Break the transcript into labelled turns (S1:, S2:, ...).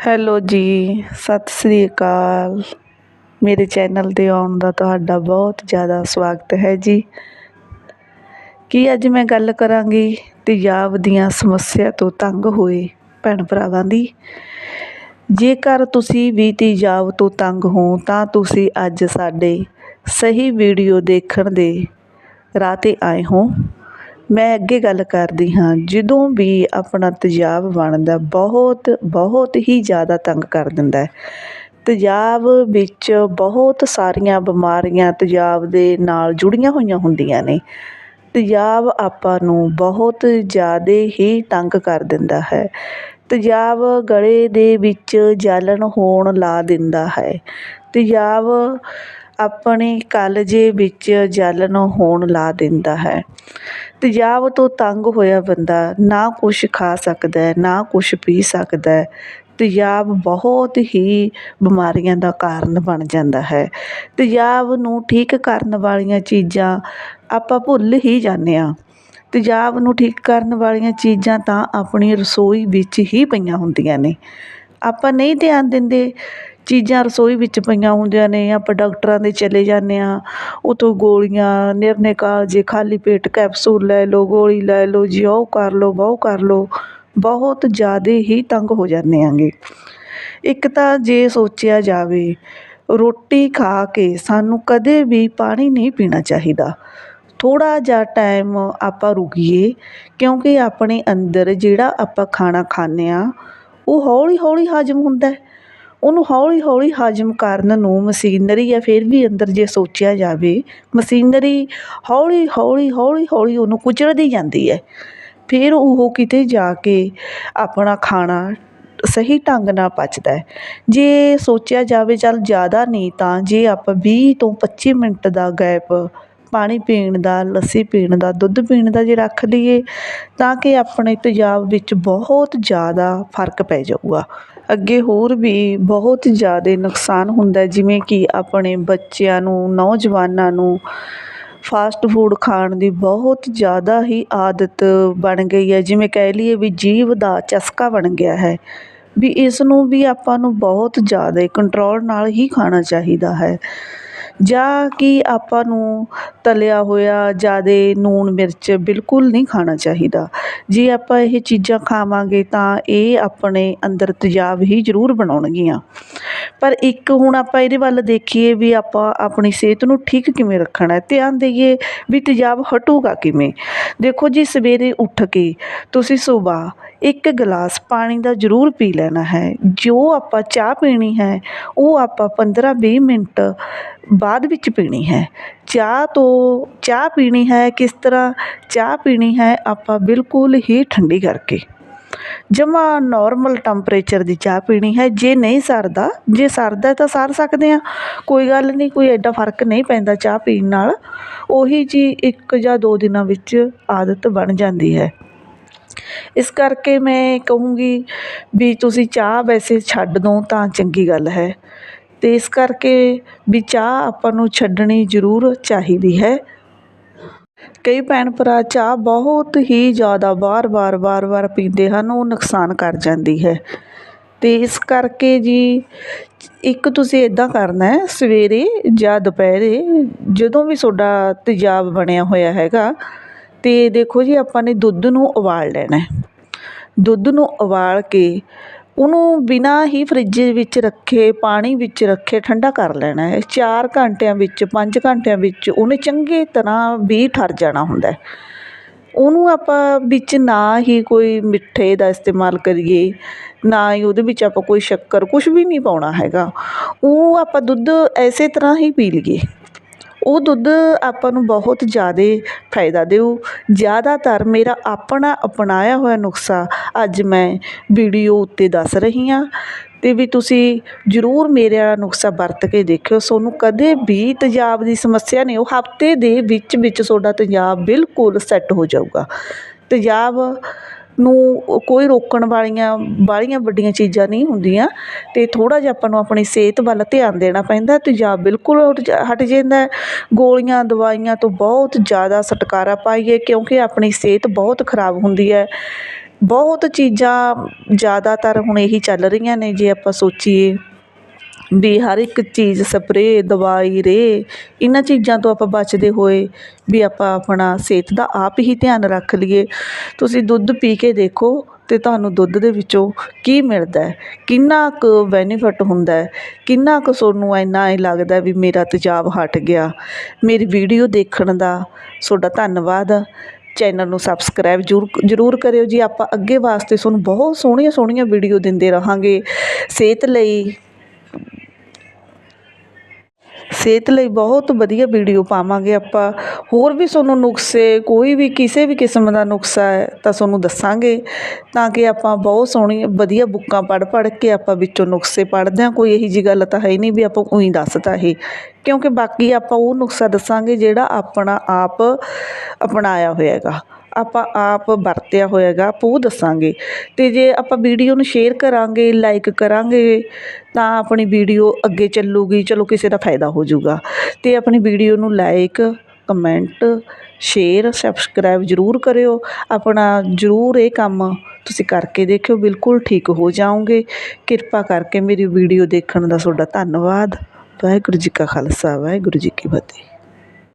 S1: Hello ਜੀ, ਸਤਿ ਸ੍ਰੀ ਅਕਾਲ। ਮੇਰੇ channel 'ਤੇ ਆਉਣ ਦਾ ਤੁਹਾਡਾ ਬਹੁਤ ਜ਼ਿਆਦਾ ਸਵਾਗਤ ਹੈ ਜੀ। ਕੀ ਅੱਜ ਮੈਂ ਗੱਲ ਕਰਾਂਗੀ ਤੇਜ਼ਾਬ ਦੀਆਂ ਸਮੱਸਿਆ ਤੋਂ ਤੰਗ ਹੋਏ ਭੈਣ ਭਰਾਵਾਂ ਦੀ? ਜੇਕਰ ਤੁਸੀਂ ਵੀ ਤੇਜ਼ਾਬ ਤੋਂ ਤੰਗ ਹੋ, ਤਾਂ ਤੁਸੀਂ ਅੱਜ ਸਾਡੇ ਸਹੀ ਵੀਡੀਓ ਦੇਖਣ ਦੇ ਰਾਹ 'ਤੇ ਆਏ ਹੋ। ਮੈਂ ਅੱਗੇ ਗੱਲ ਕਰਦੀ ਹਾਂ। ਜਦੋਂ ਵੀ ਆਪਣਾ ਤੇਜ਼ਾਬ ਬਣਦਾ, ਬਹੁਤ ਬਹੁਤ ਹੀ ਜ਼ਿਆਦਾ ਤੰਗ ਕਰ ਦਿੰਦਾ ਹੈ। ਤੇਜ਼ਾਬ ਵਿੱਚ ਬਹੁਤ ਸਾਰੀਆਂ ਬਿਮਾਰੀਆਂ ਤੇਜ਼ਾਬ ਦੇ ਨਾਲ ਜੁੜੀਆਂ ਹੋਈਆਂ ਹੁੰਦੀਆਂ ਨੇ। ਤੇਜ਼ਾਬ ਆਪਾਂ ਨੂੰ ਬਹੁਤ ਜ਼ਿਆਦਾ ਹੀ ਤੰਗ ਕਰ ਦਿੰਦਾ ਹੈ। ਤੇਜ਼ਾਬ ਗਲੇ ਦੇ ਵਿੱਚ ਜਲਨ ਹੋਣ ਲਾ ਦਿੰਦਾ ਹੈ। ਤੇਜ਼ਾਬ ਆਪਣੇ ਕਲਜੇ ਵਿੱਚ ਜਲਨ ਹੋਣ ਲਾ ਦਿੰਦਾ ਹੈ। ਤੇਜ਼ਾਬ ਤੋਂ ਤੰਗ ਹੋਇਆ ਬੰਦਾ ਨਾ ਕੁਛ ਖਾ ਸਕਦਾ, ਨਾ ਕੁਛ ਪੀ ਸਕਦਾ। ਹੈ ਤੇਜ਼ਾਬ ਬਹੁਤ ਹੀ ਬਿਮਾਰੀਆਂ ਦਾ ਕਾਰਨ ਬਣ ਜਾਂਦਾ ਹੈ। ਤੇਜ਼ਾਬ ਨੂੰ ਠੀਕ ਕਰਨ ਵਾਲੀਆਂ ਚੀਜ਼ਾਂ ਆਪਾਂ ਭੁੱਲ ਹੀ ਜਾਂਦੇ ਹਾਂ। ਤੇਜ਼ਾਬ ਨੂੰ ਠੀਕ ਕਰਨ ਵਾਲੀਆਂ ਚੀਜ਼ਾਂ ਤਾਂ ਆਪਣੀ ਰਸੋਈ ਵਿੱਚ ਹੀ ਪਈਆਂ ਹੁੰਦੀਆਂ ਨੇ। ਆਪਾਂ ਨਹੀਂ ਧਿਆਨ ਦਿੰਦੇ ਚੀਜ਼ਾਂ ਰਸੋਈ ਵਿੱਚ ਪਈਆਂ ਹੁੰਦੀਆਂ ਨੇ, ਆਪਾਂ ਡਾਕਟਰਾਂ ਦੇ ਚਲੇ ਜਾਂਦੇ ਹਾਂ, ਉੱਥੋਂ ਗੋਲੀਆਂ ਨਿਰਨੇ ਕਾਲਜੇ, ਖਾਲੀ ਪੇਟ ਕੈਪਸੂਲ ਲੈ ਲਓ, ਗੋਲੀ ਲੈ ਲਓ, ਜੀ ਉਹ ਕਰ ਲਓ, ਬਹੁ ਕਰ ਲਓ, ਬਹੁਤ ਜ਼ਿਆਦਾ ਹੀ ਤੰਗ ਹੋ ਜਾਂਦੇ ਆਂਗੇ ਇੱਕ ਤਾਂ ਜੇ ਸੋਚਿਆ ਜਾਵੇ, ਰੋਟੀ ਖਾ ਕੇ ਸਾਨੂੰ ਕਦੇ ਵੀ ਪਾਣੀ ਨਹੀਂ ਪੀਣਾ ਚਾਹੀਦਾ। ਥੋੜ੍ਹਾ ਜਿਹਾ ਟਾਈਮ ਆਪਾਂ ਰੁਕੀਏ, ਕਿਉਂਕਿ ਆਪਣੇ ਅੰਦਰ ਜਿਹੜਾ ਆਪਾਂ ਖਾਣਾ ਖਾਂਦੇ ਹਾਂ, ਉਹ ਹੌਲੀ ਹੌਲੀ ਹਜਮ ਹੁੰਦਾ ਉਹਨੂੰ ਹੌਲੀ ਹੌਲੀ ਹਜਮ ਕਰਨ ਨੂੰ ਮਸ਼ੀਨਰੀ ਆ ਫਿਰ ਵੀ ਅੰਦਰ ਜੇ ਸੋਚਿਆ ਜਾਵੇ, ਮਸ਼ੀਨਰੀ ਹੌਲੀ ਹੌਲੀ ਹੌਲੀ ਹੌਲੀ ਉਹਨੂੰ ਕੁਚਲਦੀ ਜਾਂਦੀ ਹੈ। ਫਿਰ ਉਹ ਕਿਤੇ ਜਾ ਕੇ ਆਪਣਾ ਖਾਣਾ ਸਹੀ ਢੰਗ ਨਾਲ ਪਚਦਾ ਜੇ ਸੋਚਿਆ ਜਾਵੇ, ਚੱਲ ਜ਼ਿਆਦਾ ਨਹੀਂ ਤਾਂ ਜੇ ਆਪਾਂ ਵੀਹ ਤੋਂ 25 ਮਿੰਟ ਦਾ ਗੈਪ ਪਾਣੀ ਪੀਣ ਦਾ, ਲੱਸੀ ਪੀਣ ਦਾ, ਦੁੱਧ ਪੀਣ ਦਾ ਜੇ ਰੱਖ ਲਈਏ, ਤਾਂ ਕਿ ਆਪਣੇ ਤੇਜ਼ਾਬ ਵਿੱਚ ਬਹੁਤ ਜ਼ਿਆਦਾ ਫ਼ਰਕ ਪੈ ਜਾਊਗਾ। ਅੱਗੇ ਹੋਰ ਵੀ ਬਹੁਤ ਜ਼ਿਆਦਾ ਨੁਕਸਾਨ ਹੁੰਦਾ ਜਿਵੇਂ ਕਿ ਆਪਣੇ ਬੱਚਿਆਂ ਨੂੰ, ਨੌਜਵਾਨਾਂ ਨੂੰ ਫਾਸਟ ਫੂਡ ਖਾਣ ਦੀ ਬਹੁਤ ਜ਼ਿਆਦਾ ਹੀ ਆਦਤ ਬਣ ਗਈ ਹੈ। ਜਿਵੇਂ ਕਹਿ ਲਈਏ ਵੀ ਜੀਭ ਦਾ ਚਸਕਾ ਬਣ ਗਿਆ ਹੈ, ਵੀ ਇਸ ਨੂੰ ਵੀ ਆਪਾਂ ਨੂੰ ਬਹੁਤ ਜ਼ਿਆਦਾ ਕੰਟਰੋਲ ਨਾਲ ਹੀ ਖਾਣਾ ਚਾਹੀਦਾ ਹੈ। ਜਾਂ ਕਿ ਆਪਾਂ ਨੂੰ ਤਲਿਆ ਹੋਇਆ, ਜ਼ਿਆਦਾ ਲੂਣ ਮਿਰਚ ਬਿਲਕੁਲ ਨਹੀਂ ਖਾਣਾ ਚਾਹੀਦਾ। ਜੇ ਆਪਾਂ ਇਹ ਚੀਜ਼ਾਂ ਖਾਵਾਂਗੇ ਤਾਂ ਇਹ ਆਪਣੇ ਅੰਦਰ ਤੇਜ਼ਾਬ ਹੀ ਜ਼ਰੂਰ ਬਣਾਉਣਗੀਆਂ। ਪਰ ਇੱਕ ਹੁਣ ਆਪਾਂ ਇਹਦੇ ਵੱਲ ਦੇਖੀਏ ਵੀ ਆਪਾਂ ਆਪਣੀ ਸਿਹਤ ਨੂੰ ਠੀਕ ਕਿਵੇਂ ਰੱਖਣਾ ਹੈ, ਧਿਆਨ ਦੇਈਏ ਵੀ ਤੇਜ਼ਾਬ ਹਟੂਗਾ ਕਿਵੇਂ। ਦੇਖੋ ਜੀ, ਸਵੇਰੇ ਉੱਠ ਕੇ ਤੁਸੀਂ ਸੁਬਾਹ ਇੱਕ ਗਲਾਸ ਪਾਣੀ ਦਾ ਜ਼ਰੂਰ ਪੀ ਲੈਣਾ ਹੈ। ਜੋ ਆਪਾਂ ਚਾਹ ਪੀਣੀ ਹੈ, ਉਹ ਆਪਾਂ 15-20 ਮਿੰਟ ਬਾਅਦ ਵਿੱਚ ਪੀਣੀ ਹੈ। ਚਾਹ ਤੋਂ, ਚਾਹ ਪੀਣੀ ਹੈ ਕਿਸ ਤਰ੍ਹਾਂ? ਚਾਹ ਪੀਣੀ ਹੈ ਆਪਾਂ ਬਿਲਕੁਲ ਹੀ ਠੰਡੀ ਕਰਕੇ। ਜਮਾ ਨੋਰਮਲ ਟੈਂਪਰੇਚਰ ਦੀ ਚਾਹ ਪੀਣੀ ਹੈ, ਜੇ ਨਹੀਂ ਸਰਦਾ, ਜੇ ਸਰਦਾ ਤਾਂ ਸਰ ਸਕਦੇ ਹਾਂ। ਕੋਈ ਗੱਲ ਨਹੀਂ, ਕੋਈ ਐਡਾ ਫ਼ਰਕ ਨਹੀਂ ਪੈਂਦਾ ਚਾਹ ਪੀਣ ਨਾਲ। ਉਹੀ ਜੀ ਇੱਕ ਜਾਂ ਦੋ ਦਿਨਾਂ ਵਿੱਚ ਆਦਤ ਬਣ ਜਾਂਦੀ ਹੈ। ਇਸ ਕਰਕੇ ਮੈਂ ਕਹੂੰਗੀ ਵੀ ਤੁਸੀਂ ਚਾਹ ਵੈਸੇ ਛੱਡ ਦੋ, ਤਾਂ ਚੰਗੀ ਗੱਲ ਹੈ। ਅਤੇ ਇਸ ਕਰਕੇ ਵੀ ਚਾਹ ਆਪਾਂ ਨੂੰ ਛੱਡਣੀ ਜ਼ਰੂਰ ਚਾਹੀਦੀ ਹੈ। ਕਈ ਭੈਣ ਭਰਾ ਚਾਹ ਬਹੁਤ ਹੀ ਜ਼ਿਆਦਾ ਵਾਰ ਵਾਰ ਵਾਰ ਵਾਰ ਪੀਂਦੇ ਹਨ, ਉਹ ਨੁਕਸਾਨ ਕਰ ਜਾਂਦੀ ਹੈ। ਅਤੇ ਇਸ ਕਰਕੇ ਜੀ, ਇੱਕ ਤੁਸੀਂ ਇੱਦਾਂ ਕਰਨਾ ਸਵੇਰੇ ਜਾਂ ਦੁਪਹਿਰੇ ਜਦੋਂ ਵੀ ਤੁਹਾਡਾ ਤੇਜ਼ਾਬ ਬਣਿਆ ਹੋਇਆ ਹੈਗਾ ਅਤੇ ਦੇਖੋ ਜੀ ਆਪਾਂ ਨੇ ਦੁੱਧ ਨੂੰ ਉਬਾਲ ਲੈਣਾ ਦੁੱਧ ਨੂੰ ਉਬਾਲ ਕੇ ਉਹਨੂੰ ਬਿਨਾਂ ਹੀ ਫਰਿੱਜ ਵਿੱਚ ਰੱਖੇ, ਪਾਣੀ ਵਿੱਚ ਰੱਖੇ ਠੰਡਾ ਕਰ ਲੈਣਾ ਹੈ। ਚਾਰ ਘੰਟਿਆਂ ਵਿੱਚ, ਪੰਜ ਘੰਟਿਆਂ ਵਿੱਚ ਉਹਨੇ ਚੰਗੀ ਤਰ੍ਹਾਂ ਵੀ ਠਰ ਜਾਣਾ ਹੁੰਦਾ ਉਹਨੂੰ ਆਪਾਂ ਵਿੱਚ ਨਾ ਹੀ ਕੋਈ ਮਿੱਠੇ ਦਾ ਇਸਤੇਮਾਲ ਕਰੀਏ, ਨਾ ਹੀ ਉਹਦੇ ਵਿੱਚ ਆਪਾਂ ਕੋਈ ਸ਼ੱਕਰ, ਕੁਛ ਵੀ ਨਹੀਂ ਪਾਉਣਾ ਹੈਗਾ। ਉਹ ਆਪਾਂ ਦੁੱਧ ਇਸੇ ਤਰ੍ਹਾਂ ਹੀ ਪੀ ਲਈਏ। ਉਹ ਦੁੱਧ ਆਪਾਂ ਨੂੰ ਬਹੁਤ ਜ਼ਿਆਦਾ ਫਾਇਦਾ ਦੇਊ ਜ਼ਿਆਦਾਤਰ ਮੇਰਾ ਆਪਣਾ ਅਪਣਾਇਆ ਹੋਇਆ ਨੁਸਖਾ ਅੱਜ ਮੈਂ ਵੀਡੀਓ ਉੱਤੇ ਦੱਸ ਰਹੀ ਹਾਂ ਅਤੇ ਵੀ ਤੁਸੀਂ ਜ਼ਰੂਰ ਮੇਰੇ ਵਾਲਾ ਨੁਸਖਾ ਵਰਤ ਕੇ ਦੇਖਿਓ। ਤੁਹਾਨੂੰ ਕਦੇ ਵੀ ਤੇਜ਼ਾਬ ਦੀ ਸਮੱਸਿਆ ਨਹੀਂ, ਉਹ ਹਫ਼ਤੇ ਦੇ ਵਿੱਚ ਵਿੱਚ ਤੁਹਾਡਾ ਤੇਜ਼ਾਬ ਬਿਲਕੁਲ ਸੈੱਟ ਹੋ ਜਾਊਗਾ। ਤੇਜ਼ਾਬ ਨੂੰ ਕੋਈ ਰੋਕਣ ਵਾਲੀਆਂ ਬਾਹਲੀਆਂ ਵੱਡੀਆਂ ਚੀਜ਼ਾਂ ਨਹੀਂ ਹੁੰਦੀਆਂ ਅਤੇ ਥੋੜ੍ਹਾ ਜਿਹਾ ਆਪਾਂ ਨੂੰ ਆਪਣੀ ਸਿਹਤ ਵੱਲ ਧਿਆਨ ਦੇਣਾ ਪੈਂਦਾ ਤੇਜ਼ਾਬ ਬਿਲਕੁਲ ਹਟ ਜਾਂਦਾ ਗੋਲੀਆਂ, ਦਵਾਈਆਂ ਤੋਂ ਬਹੁਤ ਜ਼ਿਆਦਾ ਛੁਟਕਾਰਾ ਪਾਈਏ ਕਿਉਂਕਿ ਆਪਣੀ ਸਿਹਤ ਬਹੁਤ ਖਰਾਬ ਹੁੰਦੀ ਹੈ। ਬਹੁਤ ਚੀਜ਼ਾਂ ਜ਼ਿਆਦਾਤਰ ਹੁਣ ਇਹੀ ਚੱਲ ਰਹੀਆਂ ਨੇ ਜੇ ਆਪਾਂ ਸੋਚੀਏ। ਵੀ ਹਰ ਇੱਕ ਚੀਜ਼ ਸਪਰੇਅ, ਦਵਾਈ ਰੇ ਇਹਨਾਂ ਚੀਜ਼ਾਂ ਤੋਂ ਆਪਾਂ ਬਚਦੇ ਹੋਏ ਵੀ ਆਪਾਂ ਆਪਣਾ ਸਿਹਤ ਦਾ ਆਪ ਹੀ ਧਿਆਨ ਰੱਖ ਲਈਏ। ਤੁਸੀਂ ਦੁੱਧ ਪੀ ਕੇ ਦੇਖੋ ਅਤੇ ਤੁਹਾਨੂੰ ਦੁੱਧ ਦੇ ਵਿੱਚੋਂ ਕੀ ਮਿਲਦਾ ਕਿੰਨਾ ਕੁ ਬੈਨੀਫਿਟ ਹੁੰਦਾ ਕਿੰਨਾ ਕੁ ਤੁਹਾਨੂੰ ਇੰਨਾ ਐਂ ਲੱਗਦਾ ਵੀ ਮੇਰਾ ਤੇਜ਼ਾਬ ਹਟ ਗਿਆ? ਮੇਰੀ ਵੀਡੀਓ ਦੇਖਣ ਦਾ ਤੁਹਾਡਾ ਧੰਨਵਾਦ। ਚੈਨਲ ਨੂੰ ਸਬਸਕ੍ਰਾਈਬ ਜ਼ਰੂਰ ਜ਼ਰੂਰ ਕਰਿਓ ਜੀ। ਆਪਾਂ ਅੱਗੇ ਵਾਸਤੇ ਤੁਹਾਨੂੰ ਬਹੁਤ ਸੋਹਣੀਆਂ ਸੋਹਣੀਆਂ ਵੀਡੀਓ ਦਿੰਦੇ ਰਹਾਂਗੇ। ਸਿਹਤ ਲਈ ਸਿਹਤ ਲਈ ਬਹੁਤ ਵਧੀਆ ਵੀਡੀਓ ਪਾਵਾਂਗੇ ਆਪਾਂ। ਹੋਰ ਵੀ ਤੁਹਾਨੂੰ ਨੁਕਸੇ, ਕੋਈ ਵੀ ਕਿਸੇ ਵੀ ਕਿਸਮ ਦਾ ਨੁਕਸਾ ਹੈ ਤਾਂ ਤੁਹਾਨੂੰ ਦੱਸਾਂਗੇ। ਤਾਂ ਕਿ ਆਪਾਂ ਬਹੁਤ ਸੋਹਣੀ ਵਧੀਆ ਬੁੱਕਾਂ ਪੜ੍ਹ ਪੜ੍ਹ ਕੇ ਆਪਾਂ ਵਿੱਚੋਂ ਨੁਕਸੇ ਪੜ੍ਹਦੇ ਹਾਂ। ਕੋਈ ਇਹੀ ਜੀ ਗੱਲ ਤਾਂ ਹੈ ਨਹੀਂ ਵੀ ਆਪਾਂ ਉਹੀ ਦੱਸਤਾ ਇਹ। ਕਿਉਂਕਿ ਬਾਕੀ ਆਪਾਂ ਉਹ ਨੁਕਸਾ ਦੱਸਾਂਗੇ ਜਿਹੜਾ ਆਪਣਾ ਆਪ ਅਪਣਾਇਆ ਹੋਇਆ ਹੈਗਾ। ਆਪਾਂ ਆਪ ਵਰਤਿਆ ਹੋਇਆ ਗਾ ਆਪਾਂ ਉਹ ਦੱਸਾਂਗੇ। ਅਤੇ ਜੇ ਆਪਾਂ ਵੀਡੀਓ ਨੂੰ ਸ਼ੇਅਰ ਕਰਾਂਗੇ ਲਾਈਕ ਕਰਾਂਗੇ, ਤਾਂ ਆਪਣੀ ਵੀਡੀਓ ਅੱਗੇ ਚੱਲੂਗੀ, ਚਲੋ ਕਿਸੇ ਦਾ ਫਾਇਦਾ ਹੋ ਜਾਊਗਾ। ਅਤੇ ਆਪਣੀ ਵੀਡੀਓ ਨੂੰ ਲਾਈਕ ਕਮੈਂਟ ਸ਼ੇਅਰ ਸਬਸਕ੍ਰਾਈਬ ਜ਼ਰੂਰ ਕਰਿਓ। ਆਪਣਾ ਜ਼ਰੂਰ ਇਹ ਕੰਮ ਤੁਸੀਂ ਕਰਕੇ ਦੇਖਿਓ, ਬਿਲਕੁਲ ਠੀਕ ਹੋ ਜਾਓਗੇ। ਕਿਰਪਾ ਕਰਕੇ ਮੇਰੀ ਵੀਡੀਓ ਦੇਖਣ ਦਾ ਤੁਹਾਡਾ ਧੰਨਵਾਦ। ਵਾਹਿਗੁਰੂ ਜੀ ਕਾ ਖਾਲਸਾ, ਵਾਹਿਗੁਰੂ ਜੀ ਕੀ ਫਤਿਹ।